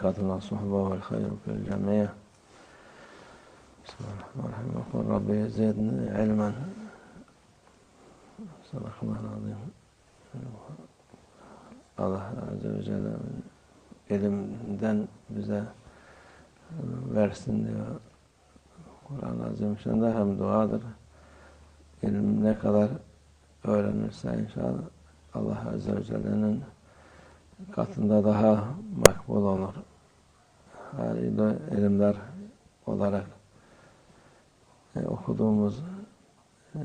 Haykatullah suhba vel hayru fil cemiye. Bismillahirrahmanirrahim. Ve kul Rabbi zidni ilmen. Sadakallahu azim. Allah Azze ve Celle ilimden bize versin diyor. Kur'an-ı Azimüşşan'da hem duadır. İlim ne kadar öğrenirse inşallah Allah Azze ve Celle'nin katında daha makbul olur. Haliyle ilimler olarak e, okuduğumuz e,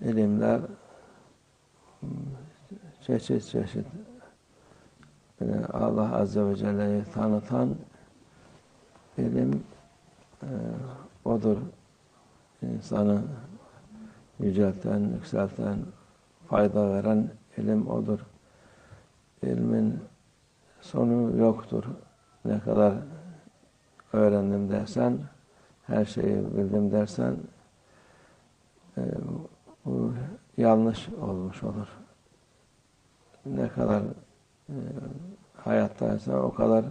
ilimler çeşit çeşit e, Allah Azze ve Celle'yi tanıtan ilim e, odur. İnsanı yücelten, yükselten, fayda veren ilim odur. İlmin sonu yoktur. Ne kadar öğrendim dersen, her şeyi bildim dersen, e, bu yanlış olmuş olur. Ne kadar e, hayattaysa o kadar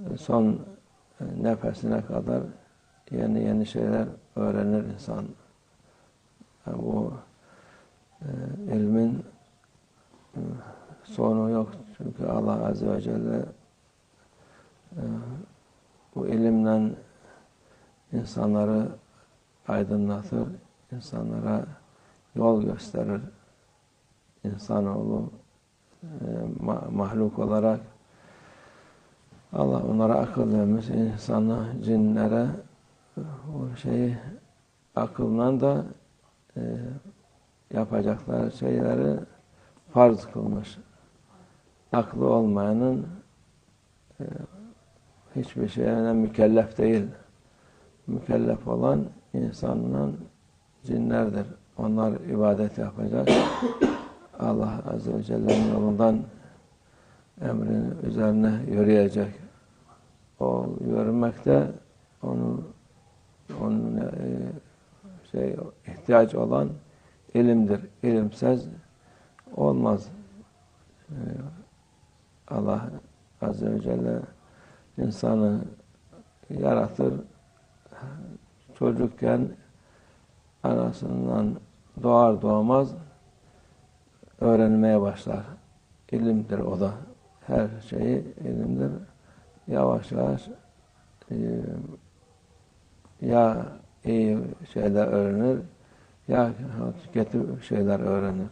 e, son e, nefesine kadar yeni yeni şeyler öğrenir insan. Yani bu e, ilmin e, sonu yok. Çünkü Allah Azze ve Celle e, bu ilimle insanları aydınlatır, insanlara yol gösterir. İnsanoğlu e, ma mahluk olarak Allah onlara akıl vermiş, insana, cinlere o şeyi akılla da e, yapacakları şeyleri farz kılmış. Aklı olmayanın hiçbir şeyine mükellef değil. Mükellef olan insanla cinlerdir. Onlar ibadet yapacak. Allah Azze ve Celle'nin yolundan emrinin üzerine yürüyecek. O yürümekte onu onun e, şey ihtiyaç olan ilimdir. İlimsiz olmaz. E, Allah Azze ve Celle insanı yaratır. Çocukken anasından doğar doğmaz öğrenmeye başlar. İlimdir o da. Her şeyi ilimdir. Yavaş yavaş e, ya iyi şeyler öğrenir ya kötü şeyler öğrenir.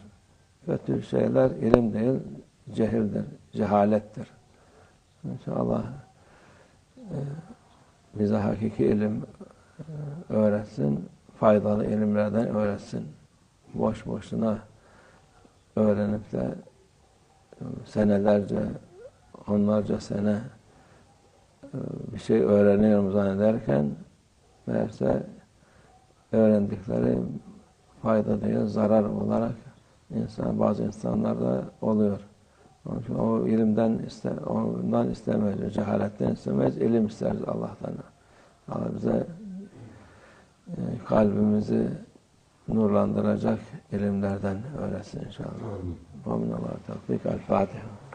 Kötü şeyler ilim değil, cehildir, cehalettir. İnşallah bize hakiki ilim e, öğretsin, faydalı ilimlerden öğretsin. Boş boşuna öğrenip de senelerce, onlarca sene e, bir şey öğreniyorum zannederken meğerse öğrendikleri fayda değil, zarar olarak insan bazı insanlarda oluyor. Onun için o ilimden iste, ondan istemez, cehaletten istemez, ilim isteriz Allah'tan. Allah bize e, kalbimizi nurlandıracak ilimlerden öğretsin inşallah. Amin. Amin. Allah tevfik. El Fatiha.